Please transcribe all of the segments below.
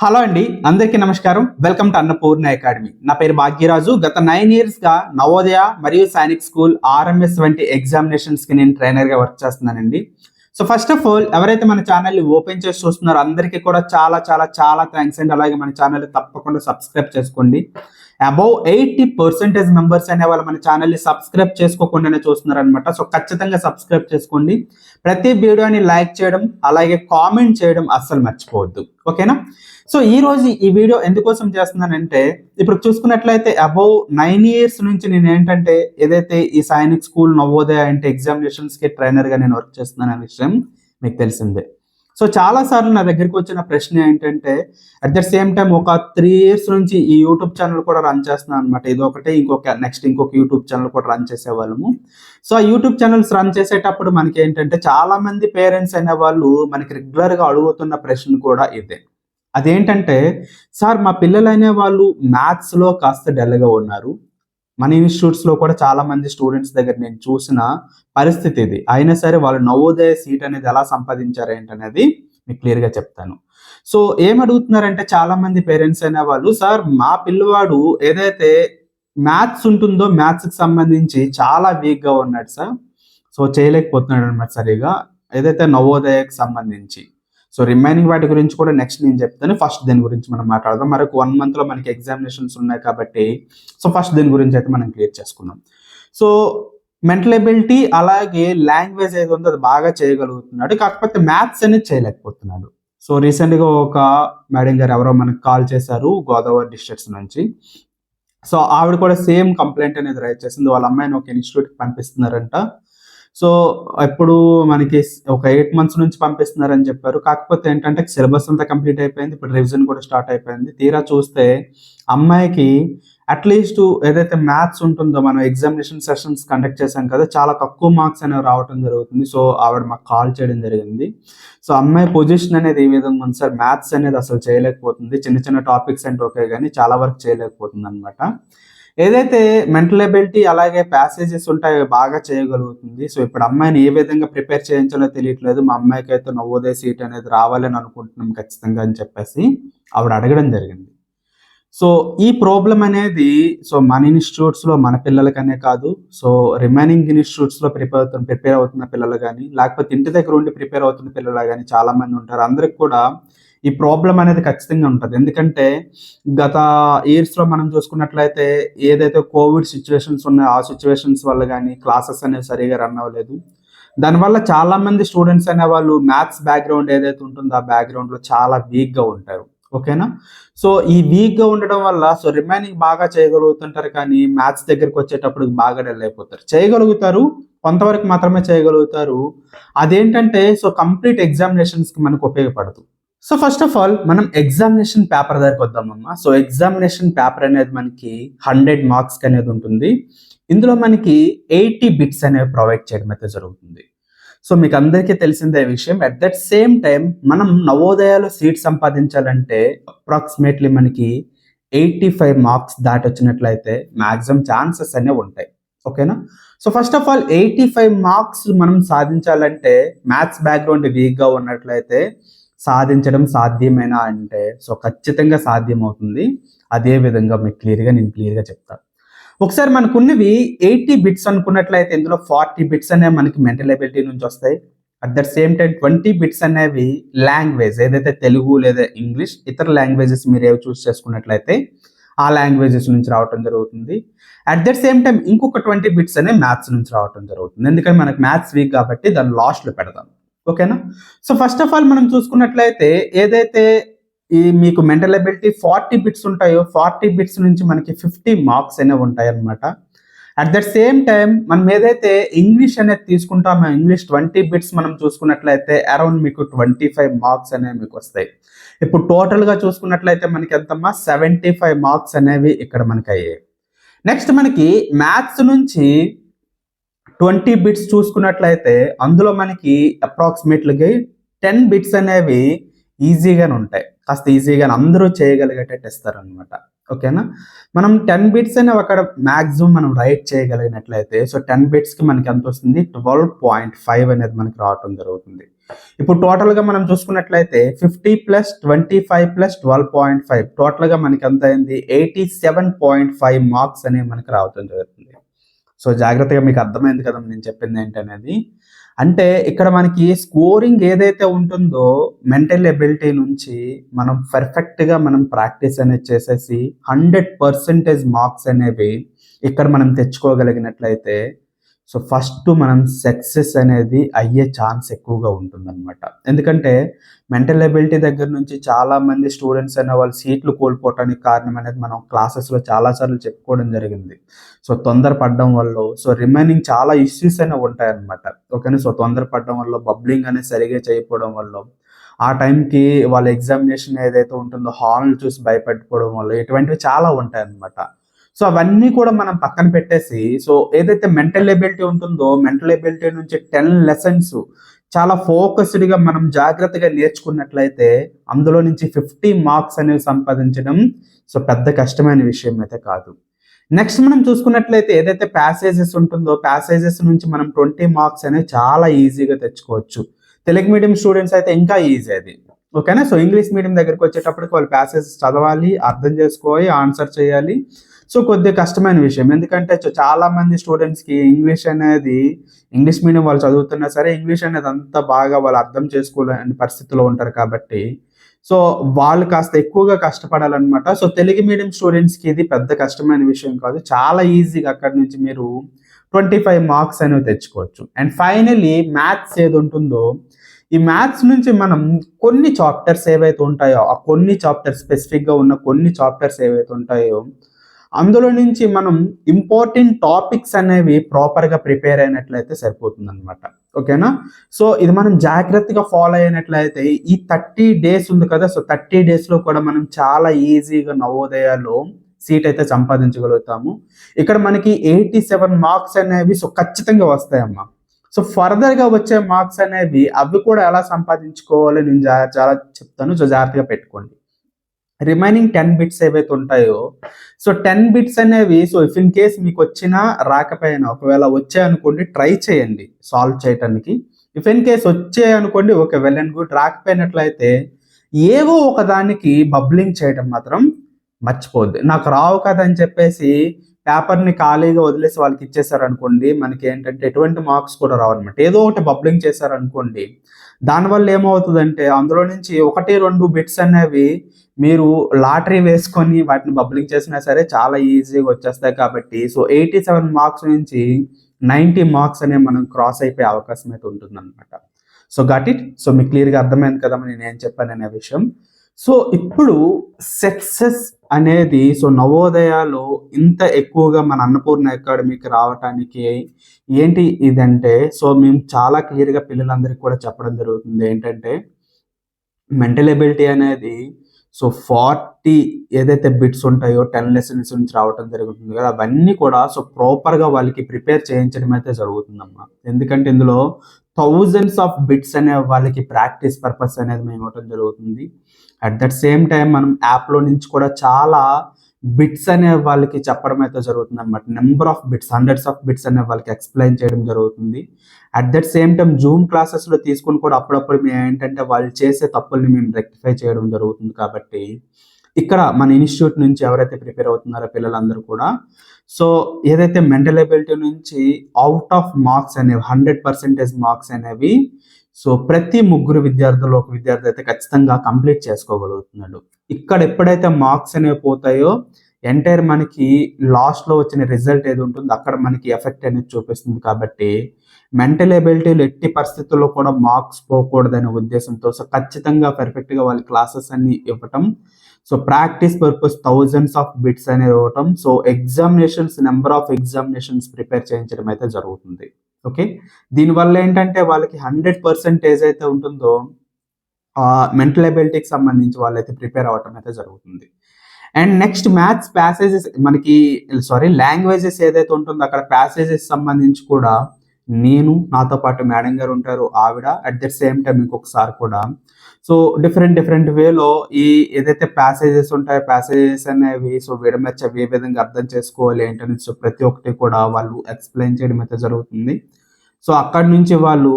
Hello అండి అందరికీ నమస్కారం. Welcome to Annapurna academy. నా పేరు భాగ్యరాజు. గత నైన్ ఇయర్స్గా నవోదయ మరియు సైనిక్ స్కూల్ ఆర్ఎంఎస్ వంటి ఎగ్జామినేషన్స్కి నేను ట్రైనర్గా వర్క్ చేస్తున్నానండి. సో ఫస్ట్ ఆఫ్ ఆల్ ఎవరైతే మన ఛానల్ని ఓపెన్ చేసి చూస్తున్నారో అందరికీ కూడా చాలా చాలా చాలా థ్యాంక్స్ అండి. అలాగే మన ఛానల్ తప్పకుండా సబ్స్క్రైబ్ చేసుకోండి. అబౌవ్ ఎయిటీ పర్సెంటేజ్ మెంబర్స్ అనే వాళ్ళు మన ఛానల్ని సబ్స్క్రైబ్ చేసుకోకుండానే చూస్తున్నారు అనమాట సో ఖచ్చితంగా సబ్స్క్రైబ్ చేసుకోండి. ప్రతి వీడియోని లైక్ చేయడం అలాగే కామెంట్ చేయడం అస్సలు మర్చిపోవద్దు. ఓకేనా? సో ఈ రోజు ఈ వీడియో ఎందుకోసం చేస్తున్నానంటే ఇప్పుడు చూసుకున్నట్లయితే అబౌవ్ నైన్ ఇయర్స్ నుంచి నేను ఏంటంటే ఏదైతే ఈ సైనిక్ స్కూల్ నవోదయ అంటే ఎగ్జామినేషన్స్కి ట్రైనర్గా నేను వర్క్ చేస్తున్నాను అనే విషయం మీకు తెలిసిందే. సో చాలా సార్లు నా దగ్గరికి వచ్చిన ప్రశ్న ఏంటంటే అట్ ద సేమ్ టైం ఒక త్రీ ఇయర్స్ నుంచి ఈ యూట్యూబ్ ఛానల్ కూడా రన్ చేస్తున్నాను అనమాట ఇది ఒకటే ఇంకొక నెక్స్ట్ ఇంకొక యూట్యూబ్ ఛానల్ కూడా రన్ చేసేవాళ్ళము. సో ఆ యూట్యూబ్ ఛానల్స్ రన్ చేసేటప్పుడు మనకి ఏంటంటే చాలా మంది పేరెంట్స్ అనే వాళ్ళు మనకి రెగ్యులర్గా అడుగుతున్న ప్రశ్న కూడా ఇదే. అదేంటంటే సార్ మా పిల్లలు అనే వాళ్ళు మ్యాథ్స్లో కాస్త డల్గా ఉన్నారు. మన ఇన్స్టిట్యూట్స్లో కూడా చాలా మంది స్టూడెంట్స్ దగ్గర నేను చూసిన పరిస్థితి ఇది. అయినా సరే వాళ్ళు నవోదయ సీట్ అనేది ఎలా సంపాదించారు ఏంటనేది మీకు క్లియర్గా చెప్తాను. సో ఏం అడుగుతున్నారంటే చాలా మంది పేరెంట్స్ అనే వాళ్ళు సార్ మా పిల్లవాడు ఏదైతే మ్యాథ్స్ ఉంటుందో మ్యాథ్స్కి సంబంధించి చాలా వీక్గా ఉన్నాడు సార్. సో చేయలేకపోతున్నాడు అనమాట సరిగా. ఏదైతే నవోదయకు సంబంధించి. సో రిమైనింగ్ వాటి గురించి కూడా నెక్స్ట్ నేను చెప్తాను. ఫస్ట్ దీని గురించి మనం మాట్లాడదాం. మరొక వన్ మంత్లో మనకి ఎగ్జామినేషన్స్ ఉన్నాయి కాబట్టి సో ఫస్ట్ దీని గురించి అయితే మనం క్లియర్ చేసుకుందాం. సో మెంటల్ ఎబిలిటీ అలాగే లాంగ్వేజ్ ఏది ఉందో అది బాగా చేయగలుగుతున్నాడు. కాకపోతే మ్యాథ్స్ అనేది చేయలేకపోతున్నాడు. సో రీసెంట్గా ఒక మేడం గారు ఎవరో మనకు కాల్ చేశారు గోదావరి డిస్ట్రిక్ట్స్ నుంచి. సో ఆవిడ కూడా సేమ్ కంప్లైంట్ అనేది రైట్ చేసింది. వాళ్ళ అమ్మాయిని ఒక ఇన్స్టిట్యూట్ పంపిస్తున్నారంట. సో ఎప్పుడు మనకి ఒక ఎయిట్ మంత్స్ నుంచి పంపిస్తున్నారని చెప్పారు. కాకపోతే ఏంటంటే సిలబస్ అంతా కంప్లీట్ అయిపోయింది. ఇప్పుడు రివిజన్ కూడా స్టార్ట్ అయిపోయింది. తీరా చూస్తే అమ్మాయికి అట్లీస్ట్ ఏదైతే మ్యాథ్స్ ఉంటుందో మనం ఎగ్జామినేషన్ సెషన్స్ కండక్ట్ చేశాం కదా చాలా తక్కువ మార్క్స్ అనేవి రావడం జరుగుతుంది. సో ఆవిడ మాకు కాల్ చేయడం జరిగింది. సో అమ్మాయి పొజిషన్ అనేది ఈ విధంగా ఉంది సార్. మ్యాథ్స్ అనేది అసలు చేయలేకపోతుంది. చిన్న చిన్న టాపిక్స్ అంటే ఓకే కానీ చాలా వరకు చేయలేకపోతుంది అనమాట ఏదైతే మెంటల్ ఎబిలిటీ అలాగే ప్యాసేజెస్ ఉంటాయో బాగా చేయగలుగుతుంది. సో ఇప్పుడు అమ్మాయిని ఏ విధంగా ప్రిపేర్ చేయించాలో తెలియట్లేదు. మా అమ్మాయికి అయితే నవోదయ సీట్ అనేది రావాలని అనుకుంటున్నాం ఖచ్చితంగా అని చెప్పేసి ఆవిడ అడగడం జరిగింది. సో ఈ ప్రాబ్లం అనేది సో మన ఇన్స్టిట్యూట్స్లో మన పిల్లలకనే కాదు. సో రిమైనింగ్ ఇన్స్టిట్యూట్స్లో ప్రిపేర్ అవుతున్న ప్రిపేర్ అవుతున్న పిల్లలు కానీ లేకపోతే ఇంటి దగ్గర ఉండి ప్రిపేర్ అవుతున్న పిల్లలు కానీ చాలామంది ఉంటారు. అందరికి కూడా ఈ ప్రాబ్లం అనేది ఖచ్చితంగా ఉంటుంది. ఎందుకంటే గత ఇయర్స్లో మనం చూసుకున్నట్లయితే ఏదైతే కోవిడ్ సిచ్యువేషన్స్ ఉన్నాయో ఆ సిచ్యువేషన్స్ వల్ల కానీ క్లాసెస్ అనేవి సరిగా రన్ అవ్వలేదు. దానివల్ల చాలామంది స్టూడెంట్స్ అనే వాళ్ళు మ్యాథ్స్ బ్యాక్గ్రౌండ్ ఏదైతే ఉంటుందో ఆ బ్యాక్గ్రౌండ్లో చాలా వీక్గా ఉంటారు. ఓకేనా సో ఈ వీక్గా ఉండడం వల్ల సో రిమైనింగ్ బాగా చేయగలుగుతుంటారు కానీ మ్యాథ్స్ దగ్గరికి వచ్చేటప్పుడు బాగా డెల్ అయిపోతారు. చేయగలుగుతారు కొంతవరకు మాత్రమే చేయగలుగుతారు. అదేంటంటే సో కంప్లీట్ ఎగ్జామినేషన్స్కి మనకు ఉపయోగపడదు. సో ఫస్ట్ ఆఫ్ ఆల్ మనం ఎగ్జామినేషన్ పేపర్ దగ్గరికి వద్దామమ్మా సో ఎగ్జామినేషన్ పేపర్ అనేది మనకి హండ్రెడ్ మార్క్స్ అనేది ఉంటుంది. ఇందులో మనకి ఎయిటీ బిట్స్ అనేవి ప్రొవైడ్ చేయడం అయితే జరుగుతుంది. సో మీకు అందరికీ తెలిసిందే విషయం అట్ దట్ సేమ్ టైం మనం నవోదయాలో సీట్ సంపాదించాలంటే అప్రాక్సిమేట్లీ మనకి ఎయిటీ ఫైవ్ మార్క్స్ దాటి వచ్చినట్లయితే మ్యాక్సిమం ఛాన్సెస్ అనేవి ఉంటాయి. ఓకేనా so first of all eighty five marks మనం సాధించాలంటే మ్యాథ్స్ బ్యాక్గ్రౌండ్ వీక్గా ఉన్నట్లయితే సాధించడం సాధ్యమేనా అంటే సో ఖచ్చితంగా సాధ్యం అవుతుంది అదే విధంగా మీకు క్లియర్గా నేను క్లియర్గా చెప్తాను ఒకసారి మనకున్నవి ఎయిటీ బిట్స్ అనుకున్నట్లయితే ఇందులో ఫార్టీ బిట్స్ అనేవి మనకి మెంటల్ ఎబిలిటీ నుంచి వస్తాయి. At the same time twenty bits అనేవి లాంగ్వేజ్ ఏదైతే తెలుగు లేదా ఇంగ్లీష్ ఇతర లాంగ్వేజెస్ మీరు ఏవి చూస్ చేసుకున్నట్లయితే ఆ లాంగ్వేజెస్ నుంచి రావటం జరుగుతుంది. అట్ దట్ సేమ్ టైం ఇంకొక ట్వంటీ బిట్స్ అనేవి మ్యాథ్స్ నుంచి రావటం జరుగుతుంది. ఎందుకంటే మనకి మ్యాథ్స్ వీక్ కాబట్టి దాన్ని లాస్ట్లో పెడదాం. ఓకేనా? సో ఫస్ట్ ఆఫ్ ఆల్ మనం చూసుకున్నట్లయితే ఏదైతే ఈ మీకు మెంటల్ ఎబిలిటీ ఫార్టీ బిట్స్ ఉంటాయో ఫార్టీ బిట్స్ నుంచి మనకి ఫిఫ్టీ మార్క్స్ అనేవి ఉంటాయి అనమాట అట్ దట్ సేమ్ టైం మనం ఏదైతే ఇంగ్లీష్ అనేది తీసుకుంటామో ఇంగ్లీష్ ట్వంటీ బిట్స్ మనం చూసుకున్నట్లయితే అరౌండ్ మీకు ట్వంటీ ఫైవ్ మార్క్స్ అనేవి మీకు వస్తాయి. ఇప్పుడు టోటల్గా చూసుకున్నట్లయితే మనకి ఎంతమ్మా? సెవెంటీ ఫైవ్ మార్క్స్ అనేవి ఇక్కడ మనకి అయ్యాయి. నెక్స్ట్ మనకి మ్యాథ్స్ నుంచి ట్వంటీ బిట్స్ చూసుకున్నట్లయితే అందులో మనకి అప్రాక్సిమేట్లీ టెన్ బిట్స్ అనేవి ఈజీగానే ఉంటాయి. కాస్త ఈజీగా అందరూ చేయగలిగేటట్టు ఇస్తారనమాట ఓకేనా? మనం టెన్ బిట్స్ అనేవి అక్కడ మ్యాక్సిమం మనం రైట్ చేయగలిగినట్లయితే సో టెన్ బిట్స్కి మనకి ఎంత వస్తుంది? ట్వెల్వ్ పాయింట్ ఫైవ్ అనేది మనకి రావటం జరుగుతుంది. ఇప్పుడు టోటల్గా మనం చూసుకున్నట్లయితే fifty plus twenty five plus twelve point five టోటల్గా మనకి ఎంత అయింది? Eighty seven point five marks అనేవి మనకి రావటం జరుగుతుంది. సో జాగ్రత్తగా మీకు అర్థమైంది కదా నేను చెప్పింది ఏంటనేది అంటే ఇక్కడ మనకి స్కోరింగ్ ఏదైతే ఉంటుందో మెంటల్ ఎబిలిటీ నుంచి మనం పర్ఫెక్ట్గా మనం ప్రాక్టీస్ అనేది చేసేసి హండ్రెడ్ పర్సెంటేజ్ మార్క్స్ అనేవి ఇక్కడ మనం తెచ్చుకోగలిగినట్లయితే సో ఫస్ట్ మనం సక్సెస్ అనేది అయ్యే ఛాన్స్ ఎక్కువగా ఉంటుందన్నమాట. ఎందుకంటే మెంటల్ ఎబిలిటీ దగ్గర నుంచి చాలా మంది స్టూడెంట్స్ అనే వాళ్ళు సీట్లు కోల్పోవటానికి కారణం అనేది మనం క్లాసెస్లో చాలాసార్లు చెప్పుకోవడం జరిగింది. సో తొందరపడడం వల్ల సో రిమైనింగ్ చాలా ఇష్యూస్ అనేవి ఉంటాయన్నమాట. ఓకేనా? సో తొందరపడడం వల్ల బబ్లింగ్ అనేది సరిగా చేయకపోవడం వల్ల ఆ టైంకి వాళ్ళ ఎగ్జామినేషన్ ఏదైతే ఉంటుందో హాల్ని చూసి భయపెట్టుకోవడం వల్ల ఇటువంటివి చాలా ఉంటాయన్నమాట. సో అవన్నీ కూడా మనం పక్కన పెట్టేసి సో ఏదైతే మెంటల్ ఎబిలిటీ ఉంటుందో మెంటల్ ఎబిలిటీ నుంచి టెన్ లెసన్స్ చాలా ఫోకస్డ్గా మనం జాగ్రత్తగా నేర్చుకున్నట్లయితే అందులో నుంచి ఫిఫ్టీ మార్క్స్ అనేవి సంపాదించడం సో పెద్ద కష్టమైన విషయం అయితే కాదు. నెక్స్ట్ మనం చూసుకున్నట్లయితే ఏదైతే ప్యాసేజెస్ ఉంటుందో ప్యాసేజెస్ నుంచి మనం ట్వంటీ మార్క్స్ అనేవి చాలా ఈజీగా తెచ్చుకోవచ్చు. తెలుగు మీడియం స్టూడెంట్స్ అయితే ఇంకా ఈజీ అది. ఓకేనా సో ఇంగ్లీష్ మీడియం దగ్గరికి వచ్చేటప్పటికి వాళ్ళు ప్యాసేజెస్ చదవాలి అర్థం చేసుకోవాలి ఆన్సర్ చేయాలి. సో కొద్దిగా కష్టమైన విషయం. ఎందుకంటే చాలా మంది స్టూడెంట్స్కి ఇంగ్లీష్ అనేది ఇంగ్లీష్ మీడియం వాళ్ళు చదువుతున్నా సరే ఇంగ్లీష్ అనేది అంత బాగా వాళ్ళు అర్థం చేసుకోలేని పరిస్థితిలో ఉంటారు కాబట్టి సో వాళ్ళు కాస్త ఎక్కువగా కష్టపడాలన్నమాట. సో తెలుగు మీడియం స్టూడెంట్స్కి ఇది పెద్ద కష్టమైన విషయం కాదు. చాలా ఈజీగా అక్కడి నుంచి మీరు ట్వంటీ ఫైవ్ మార్క్స్ అనేవి తెచ్చుకోవచ్చు. అండ్ ఫైనలీ మ్యాథ్స్ ఏది ఉంటుందో ఈ మ్యాథ్స్ నుంచి మనం కొన్ని చాప్టర్స్ ఏవైతే ఉంటాయో ఆ కొన్ని చాప్టర్స్ స్పెసిఫిక్గా ఉన్న కొన్ని చాప్టర్స్ ఏవైతే ఉంటాయో అందులో నుంచి మనం ఇంపార్టెంట్ టాపిక్స్ అనేవి ప్రాపర్గా ప్రిపేర్ అయినట్లయితే సరిపోతుంది అనమాట ఓకేనా? సో ఇది మనం జాగ్రత్తగా ఫాలో అయినట్లయితే ఈ థర్టీ డేస్ ఉంది కదా సో థర్టీ డేస్లో కూడా మనం చాలా ఈజీగా నవోదయాలో సీట్ అయితే సంపాదించగలుగుతాము. ఇక్కడ మనకి ఎయిటీ సెవెన్ మార్క్స్ అనేవి సో ఖచ్చితంగా వస్తాయమ్మా. సో ఫర్దర్గా వచ్చే మార్క్స్ అనేవి అవి కూడా ఎలా సంపాదించుకోవాలి నేను చాలా చెప్తాను. సో జాగ్రత్తగా పెట్టుకోండి. రిమైనింగ్ టెన్ బిట్స్ ఏవైతే ఉంటాయో సో టెన్ బిట్స్ అనేవి సో ఇఫ్ ఇన్ కేస్ మీకు వచ్చినా రాకపోయినా ఒకవేళ వచ్చాయనుకోండి ట్రై చేయండి సాల్వ్ చేయటానికి. ఇఫ్ ఇన్ కేస్ వచ్చాయనుకోండి ఓకే వెల్ అండ్ గుడ్ రాకపోయినట్లయితే ఏవో ఒక దానికి బబ్లింగ్ చేయడం మాత్రం మర్చిపోద్ది నాకు రావు కదా అని చెప్పేసి పేపర్ని ఖాళీగా వదిలేసి వాళ్ళకి ఇచ్చేసారనుకోండి మనకి ఏంటంటే ఎటువంటి మార్క్స్ కూడా రావన్నమాట. ఏదో ఒకటి బబ్లింగ్ చేశారనుకోండి దానివల్ల ఏమవుతుందంటే అందులో నుంచి ఒకటి రెండు బిట్స్ అనేవి మీరు లాటరీ వేసుకొని వాటిని పబ్లిక్ చేసినా సరే చాలా ఈజీగా వచ్చేస్తాయి కాబట్టి సో ఎయిటీ సెవెన్ మార్క్స్ నుంచి నైంటీ మార్క్స్ అనే మనం క్రాస్ అయిపోయే అవకాశం అయితే ఉంటుందన్నమాట. సో గట్ ఇట్ సో మీకు క్లియర్గా అర్థమైంది కదా నేను ఏం చెప్పాను అనే విషయం. సో ఇప్పుడు సక్సెస్ అనేది సో నవోదయాలో ఇంత ఎక్కువగా మన అన్నపూర్ణ అకాడమీకి రావటానికి ఏంటి ఇదంటే సో మేము చాలా క్లియర్గా పిల్లలందరికీ కూడా చెప్పడం జరుగుతుంది. ఏంటంటే మెంటల్ ఎబిలిటీ అనేది సో ఫార్టీ ఏదైతే బిట్స్ ఉంటాయో టెన్ లెసన్స్ నుంచి రావటం జరుగుతుంది కదా అవన్నీ కూడా సో ప్రాపర్గా వాళ్ళకి ప్రిపేర్ చేయించడం అయితే జరుగుతుందమ్మా. ఎందుకంటే ఇందులో థౌజండ్స్ ఆఫ్ బిట్స్ అనే వాళ్ళకి ప్రాక్టీస్ పర్పస్ అనేది మేము ఇవ్వటం జరుగుతుంది. అట్ దట్ సేమ్ టైం మనం యాప్లో నుంచి కూడా చాలా బిట్స్ అనే వాళ్ళకి చెప్పడం అయితే జరుగుతుంది అనమాట number of bits hundreds of bits అనే వాళ్ళకి ఎక్స్ప్లెయిన్ చేయడం జరుగుతుంది. At that same time zoom క్లాసెస్లో తీసుకుని కూడా అప్పుడప్పుడు మేము ఏంటంటే వాళ్ళు చేసే తప్పుల్ని మేము రెక్టిఫై చేయడం జరుగుతుంది కాబట్టి ఇక్కడ మన ఇన్స్టిట్యూట్ నుంచి ఎవరైతే ప్రిపేర్ అవుతున్నారో పిల్లలందరూ కూడా సో ఏదైతే మెంటల్ ఎబిలిటీ నుంచి అవుట్ ఆఫ్ మార్క్స్ అనేవి హండ్రెడ్ పర్సెంటేజ్ మార్క్స్ అనేవి సో ప్రతి ముగ్గురు విద్యార్థులు ఒక విద్యార్థి అయితే ఖచ్చితంగా కంప్లీట్ చేసుకోగలుగుతున్నాడు. ఇక్కడ ఎప్పుడైతే మార్క్స్ అనేవి పోతాయో ఎంటైర్ మనకి లాస్ట్లో వచ్చిన రిజల్ట్ ఏది ఉంటుందో అక్కడ మనకి ఎఫెక్ట్ అనేది చూపిస్తుంది కాబట్టి మెంటల్ ఎబిలిటీలు ఎట్టి పరిస్థితుల్లో కూడా మార్క్స్ పోకూడదనే ఉద్దేశంతో సో ఖచ్చితంగా పర్ఫెక్ట్గా వాళ్ళ క్లాసెస్ అన్ని ఇవ్వటం so practice purpose thousands of bits అనేవి ఇవ్వటం so examinations number of examinations prepare చేయించడం అయితే జరుగుతుంది. ఓకే? దీనివల్ల ఏంటంటే వాళ్ళకి హండ్రెడ్ పర్సెంటేజ్ అయితే ఉంటుందో ఆ మెంటల్ ఎబిలిటీకి సంబంధించి వాళ్ళైతే ప్రిపేర్ అవ్వటం అయితే జరుగుతుంది. అండ్ నెక్స్ట్ మ్యాథ్స్ ప్యాసేజెస్ మనకి సారీ లాంగ్వేజెస్ ఏదైతే ఉంటుందో అక్కడ ప్యాసేజెస్ సంబంధించి కూడా నేను నాతో పాటు మేడం గారు ఉంటారు ఆవిడ. అట్ ద సేమ్ టైం ఇంకొకసారి కూడా. సో డిఫరెంట్ డిఫరెంట్ వేలో ఈ ఏదైతే ప్యాసేజెస్ ఉంటాయో ప్యాసేజెస్ అనేవి సో విడమర్చి అవి ఏ విధంగా అర్థం చేసుకోవాలి ఏంటని సో ప్రతి ఒక్కటి కూడా వాళ్ళు ఎక్స్ప్లెయిన్ చేయడం అయితే జరుగుతుంది. సో అక్కడి నుంచి వాళ్ళు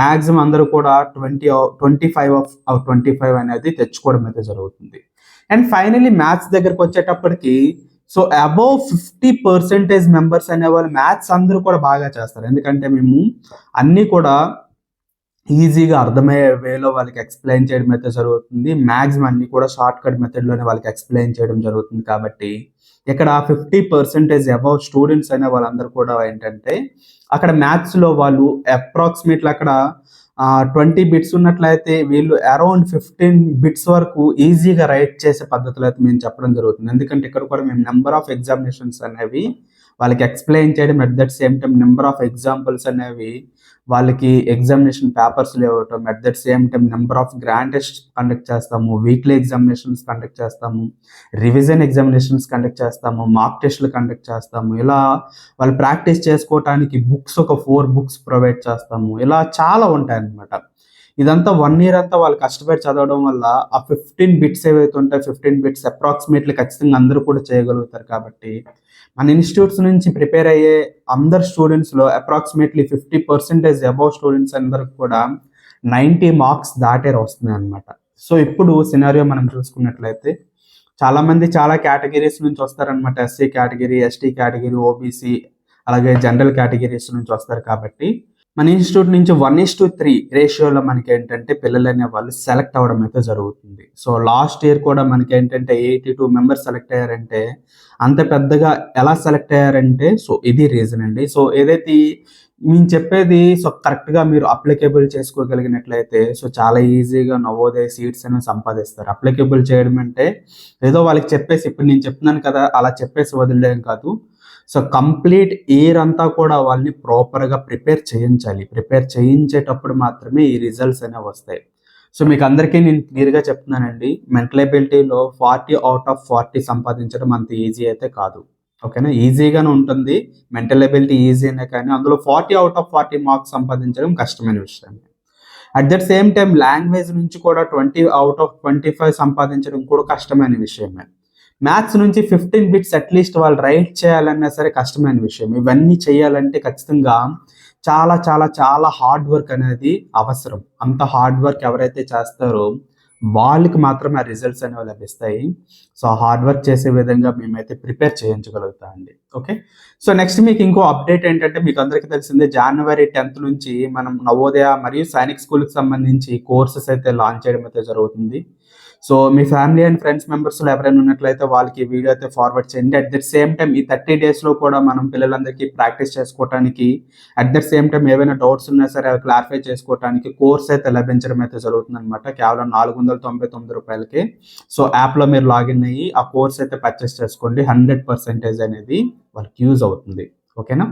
మ్యాక్సిమం అందరూ కూడా twenty twenty five of twenty five అనేది తెచ్చుకోవడం అయితే జరుగుతుంది. అండ్ ఫైనలీ మ్యాథ్స్ దగ్గరకు వచ్చేటప్పటికి so above fifty percentage members అనే వాళ్ళు మ్యాథ్స్ అందరూ కూడా బాగా చేస్తారు. ఎందుకంటే మేము అన్నీ కూడా ఈజీగా అర్థమయ్యే వేలో వాళ్ళకి ఎక్స్ప్లెయిన్ చేయడం అయితే జరుగుతుంది. మ్యాక్సిమం అన్ని కూడా షార్ట్ కట్ మెథడ్లోనే వాళ్ళకి ఎక్స్ప్లెయిన్ చేయడం జరుగుతుంది కాబట్టి ఇక్కడ ఫిఫ్టీ పర్సెంటేజ్ అబౌవ్ స్టూడెంట్స్ అనే వాళ్ళందరూ కూడా ఏంటంటే అక్కడ మ్యాథ్స్లో వాళ్ళు అప్రాక్సిమేట్లీ అక్కడ ట్వంటీ బిట్స్ ఉన్నట్లయితే వీళ్ళు అరౌండ్ ఫిఫ్టీన్ బిట్స్ వరకు ఈజీగా రైట్ చేసే పద్ధతులు అయితే మేము చెప్పడం జరుగుతుంది. ఎందుకంటే ఇక్కడ కూడా మేము నెంబర్ ఆఫ్ ఎగ్జామినేషన్స్ అనేవి వాళ్ళకి ఎక్స్ప్లెయిన్ చేయడం at that same time number of examples అనేవి వాళ్ళకి ఎగ్జామినేషన్ పేపర్స్ ఇవ్వటం at that same time number of grand test conduct చేస్తాము వీక్లీ ఎగ్జామినేషన్స్ కండక్ట్ చేస్తాము రివిజన్ ఎగ్జామినేషన్స్ కండక్ట్ చేస్తాము మార్క్ టెస్ట్లు కండక్ట్ చేస్తాము. ఇలా వాళ్ళు ప్రాక్టీస్ చేసుకోవటానికి బుక్స్ ఒక ఫోర్ బుక్స్ ప్రొవైడ్ చేస్తాము. ఇలా చాలా ఉంటాయి అన్నమాట ఇదంతా వన్ ఇయర్ అంతా వాళ్ళు కష్టపడి చదవడం వల్ల ఆ ఫిఫ్టీన్ బిట్స్ ఏవైతే ఉంటాయో ఫిఫ్టీన్ బిట్స్ అప్రాక్సిమేట్లీ ఖచ్చితంగా అందరూ కూడా చేయగలుగుతారు కాబట్టి మన ఇన్స్టిట్యూట్స్ నుంచి ప్రిపేర్ అయ్యే అందరు స్టూడెంట్స్లో approximately fifty percentage above students అందరికి కూడా నైంటీ మార్క్స్ దాటే వస్తున్నాయి అనమాట సో ఇప్పుడు సినారియో మనం చూసుకున్నట్లయితే చాలా మంది చాలా కేటగిరీస్ నుంచి వస్తారనమాట SC category ST category OBC అలాగే జనరల్ కేటగిరీస్ నుంచి వస్తారు కాబట్టి మన ఇన్స్టిట్యూట్ నుంచి వన్ ఇస్ టు త్రీ రేషియోలో మనకి ఏంటంటే పిల్లలు అనే వాళ్ళు సెలెక్ట్ అవ్వడం అయితే జరుగుతుంది. సో లాస్ట్ ఇయర్ కూడా మనకి ఏంటంటే ఎయిటీ టూ మెంబర్స్ సెలెక్ట్ అయ్యారంటే అంత పెద్దగా ఎలా సెలెక్ట్ అయ్యారంటే సో ఇది రీజన్ అండి. సో ఏదైతే మేము చెప్పేది సో కరెక్ట్గా మీరు అప్లికేబుల్ చేసుకోగలిగినట్లయితే సో చాలా ఈజీగా నవోదయ సీట్స్ అనేవి సంపాదిస్తారు. అప్లికేబుల్ చేయడం అంటే ఏదో వాళ్ళకి చెప్పేసి ఇప్పుడు నేను చెప్తున్నాను కదా అలా చెప్పేసి వదిలేం కాదు. సో కంప్లీట్ ఇయర్ అంతా కూడా వాళ్ళని ప్రాపర్గా ప్రిపేర్ చేయించాలి. ప్రిపేర్ చేయించేటప్పుడు మాత్రమే ఈ రిజల్ట్స్ అనేవి వస్తాయి. సో మీకు అందరికీ నేను క్లియర్గా చెప్తున్నానండి. మెంటల్ ఎబిలిటీలో ఫార్టీ అవుట్ ఆఫ్ ఫార్టీ సంపాదించడం అంత ఈజీ అయితే కాదు. ఓకేనా ఈజీగానే ఉంటుంది. మెంటల్ ఎబిలిటీ ఈజీనే కానీ అందులో forty out of forty marks సంపాదించడం కష్టమైన విషయం at that same time language నుంచి కూడా twenty out of twenty five సంపాదించడం కూడా కష్టమైన విషయమే. మ్యాథ్స్ నుంచి ఫిఫ్టీన్ బిట్స్ అట్లీస్ట్ వాళ్ళు రైట్ చేయాలన్నా సరే కష్టమైన విషయం. ఇవన్నీ చేయాలంటే ఖచ్చితంగా చాలా చాలా చాలా హార్డ్ వర్క్ అనేది అవసరం. అంత హార్డ్ వర్క్ ఎవరైతే చేస్తారో వాళ్ళకి మాత్రమే ఆ రిజల్ట్స్ అనేవి లభిస్తాయి. సో హార్డ్ వర్క్ చేసే విధంగా మేమైతే ప్రిపేర్ చేయించగలుగుతామండి. ఓకే సో నెక్స్ట్ మీకు ఇంకో అప్డేట్ ఏంటంటే మీకు అందరికీ తెలిసిందే జనవరి టెన్త్ నుంచి మనం నవోదయ మరియు సైనిక్ స్కూల్కి సంబంధించి కోర్సెస్ అయితే లాంచ్ చేయడం అయితే జరుగుతుంది. సో మీ ఫ్యామిలీ అండ్ ఫ్రెండ్స్ మెంబర్స్లో ఎవరైనా ఉన్నట్లయితే వాళ్ళకి వీడియో అయితే ఫార్వర్డ్ చేయండి. అట్ ద సేమ్ టైం ఈ థర్టీ డేస్లో కూడా మనం పిల్లలందరికీ ప్రాక్టీస్ చేసుకోవడానికి అట్ ద సేమ్ టైం ఏవైనా డౌట్స్ ఉన్నా సరే అవి క్లారిఫై చేసుకోవడానికి కోర్స్ అయితే లభించడం అయితే జరుగుతుంది అనమాట కేవలం నాలుగు వందల తొంభై తొమ్మిది రూపాయలకి. సో యాప్లో మీరు లాగిన్ అయ్యి ఆ కోర్స్ అయితే పర్చేస్ చేసుకోండి. హండ్రెడ్ పర్సెంటేజ్ అనేది వాళ్ళకి యూజ్ అవుతుంది. ఓకేనా